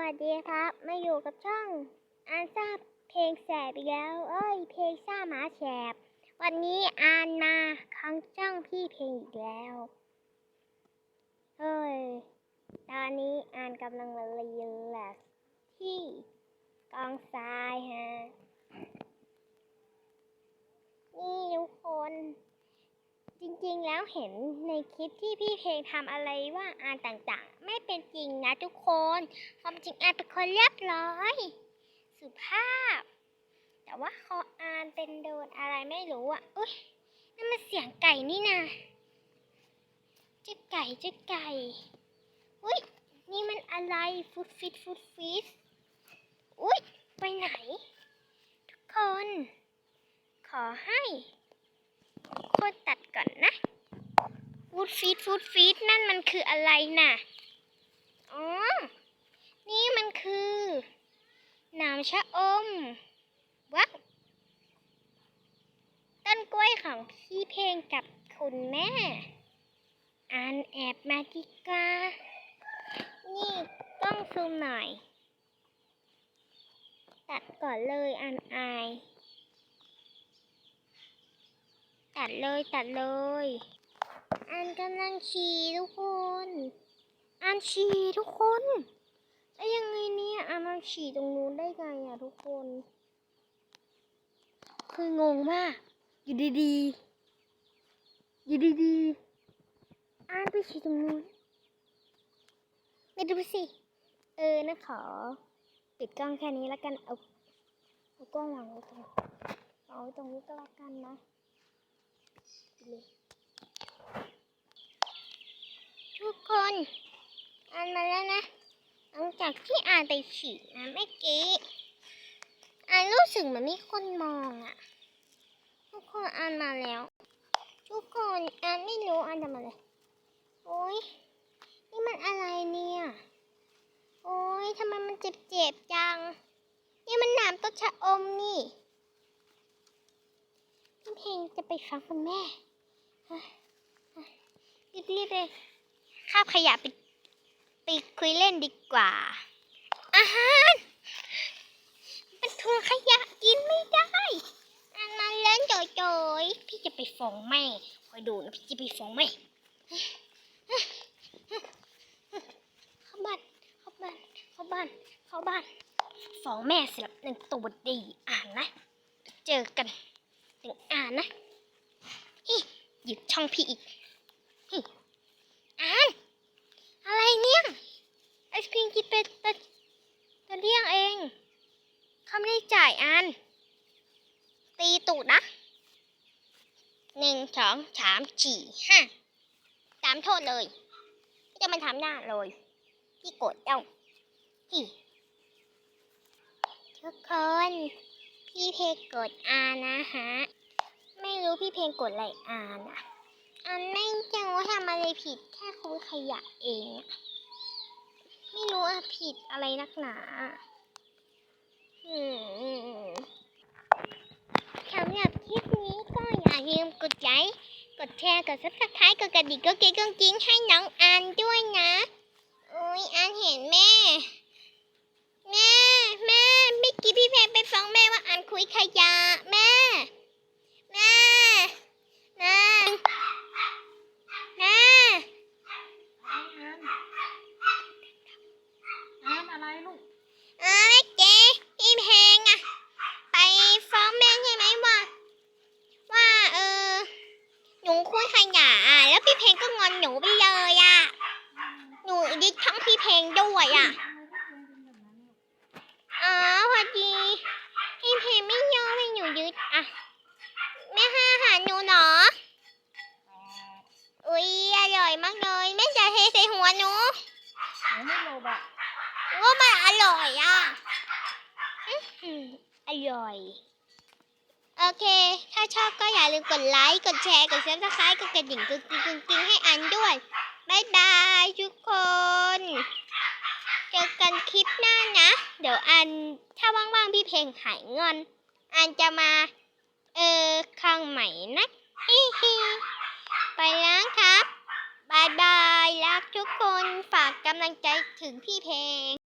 วัสดีครับ มาอยู่กับช่องอานซ่าเพลงแสบอีกแล้ว เอ้ย เพลงซ่าหมาแฉบ วันนี้อานมาครั้งช่องพี่เพลงอีกแล้วเฮ้ย ตอนนี้อานกำลังมารีแลกที่กองทรายฮะ นี่ทุกคน จริงๆแล้วเห็นในคลิปที่พี่เพลงทำอะไรว่าอ่านต่างๆ ริงนะทุกคน ความจริงอ่านเป็นคนเรียบร้อย สุภาพ แต่ว่าเขาอ่านเป็นโดนอะไรไม่รู้อะ อุ้ยนั่นมันเสียงไก่นี่นะเจ๊ไก่เจ๊ไก่ อุ้ยนี่มันอะไรฟุตฟิตฟุตฟิตอุ้ยไปไหน ทุกคน ขอให้โคตรตัดก่อนนะฟูดฟีดฟูดฟีดนั่นมันคืออะไรน่ะ อ๋อ นี่มันคือหนามชะอมว้าวต้นกล้วยของพี่เพลงกับคุณแม่อ่านแอบมาดีกว่านี่ต้องซูมหน่อย ตัดก่อนเลยอ่านอาย ตัดเลยตัดเลย อันกำลังฉี่ทุกคน อันฉี่ทุกคนแล้วยังไงเนี่ยอันมันฉี่ตรงนู้นได้ไงอะทุกคน คืองงมาก อยู่ดีๆ อยู่ดีๆอันไปฉี่ตรงนู้นไม่ดูสิ เออนะขอ ปิดกล้องแค่นี้แล้วกัน เอาเอากล้องวางไว้ตรงเอาไว้ตรงนี้ก็แล้วกันนะ เลยทุกคนอ่านมาแล้วนะ หลัง จากที่อ่านไปฉี่นะเมื่อกี้อ่านรู้สึกเหมือนมีคนมองอะทุกคนอ่านมาแล้ว ทุกคนอ่านไม่รู้อ่านทำอะไรโอ้ยนี่มันอะไรเนี่ย โอ้ยทำไมมันเจ็บๆจัง นี่มันหนามต้นชะอมนี่พี่เพลงจะไปฟังคุณแม่รีบๆเลยข้าวขยะไป ไปคุยเล่นดีกว่า อาหารเป็นถุงขยะกินไม่ได้อันมาเล่นโจยๆพี่จะไปฟ้องแม่คอยดูนะพี่จะไปฟ้องแม่เข้าบ้านเข้าบ้านเข้าบ้านเข้าบ้านฟ้องแม่สลับหนึ่งตัวดีอ่านนะเจอกันถึงอ่านนะอิหยิบช่องพี่อีกอ่าน อะไรเนี่ย ไอศครีมกินเป็นตะตะเลี่ยงเองเขาไม่ได้จ่ายอัน ตีตูดนะหนึ่งสองสามสี่ห้าตามโทษเลยพี่จะมันทำหน้าเลยพี่โกรธเจ้าพี่ทุกคนพี่เพลงกดอานะฮะ ไม่รู้พี่เพลงกดอะไรอานะ อันไม่จังว่าทำอะไรผิดแค่คุยขยะเอง ไม่รู้ว่าผิดอะไรนักหนาอืมสำหรับคลิปนี้ก็อย่าลืมกดไลค์ กดแชร์ กดซับสไครต์กดกระดิ่งก็เก๊กกกิ้งให้น้องอันด้วยนะโอ้ยอันเห็นแม่ แม่เมื่อกี้พี่เพลงไปฟ้องแม่ว่าอันคุยขยะแม่ แม่ แม่ แม่ น้ำอะไรลูก เอ้ยเจ๊พี่เพลงอะไปฟ้องแม่ใช่ไหมว่า ว่าเออหนูคุยขยะอะแล้วพี่เพลงก็งอนหนูไปเลยอะหนูดิดทั้งพี่ เพลงด้วยอะอ๋อพอดีพี่เพลงไม่ยอมให้หนูยึดอะแม่ให้อาหารหนูเหรออุ้ยอร่อยมากเลยแม่จะเทใส่หัวหนูหนูไม่โลบอะว่ามันอร่อยอะอื้อหืออร่อยโอเค ถ้าชอบก็อย่าลืมกดไลค์ กดแชร์ กดซับสไครต์กดกระดิ่งกดกริ่งกริ่งให้อันด้วยบายบายทุกคน เจอกัน คลิปหน้านะ เดี๋ยวอันถ้าว่างๆพี่เพลงหายงอน อันจะมา เออครั้งใหม่นะฮิฮิไปแล้วครับบายบายรักทุกคนฝากกำลังใจถึงพี่เพลง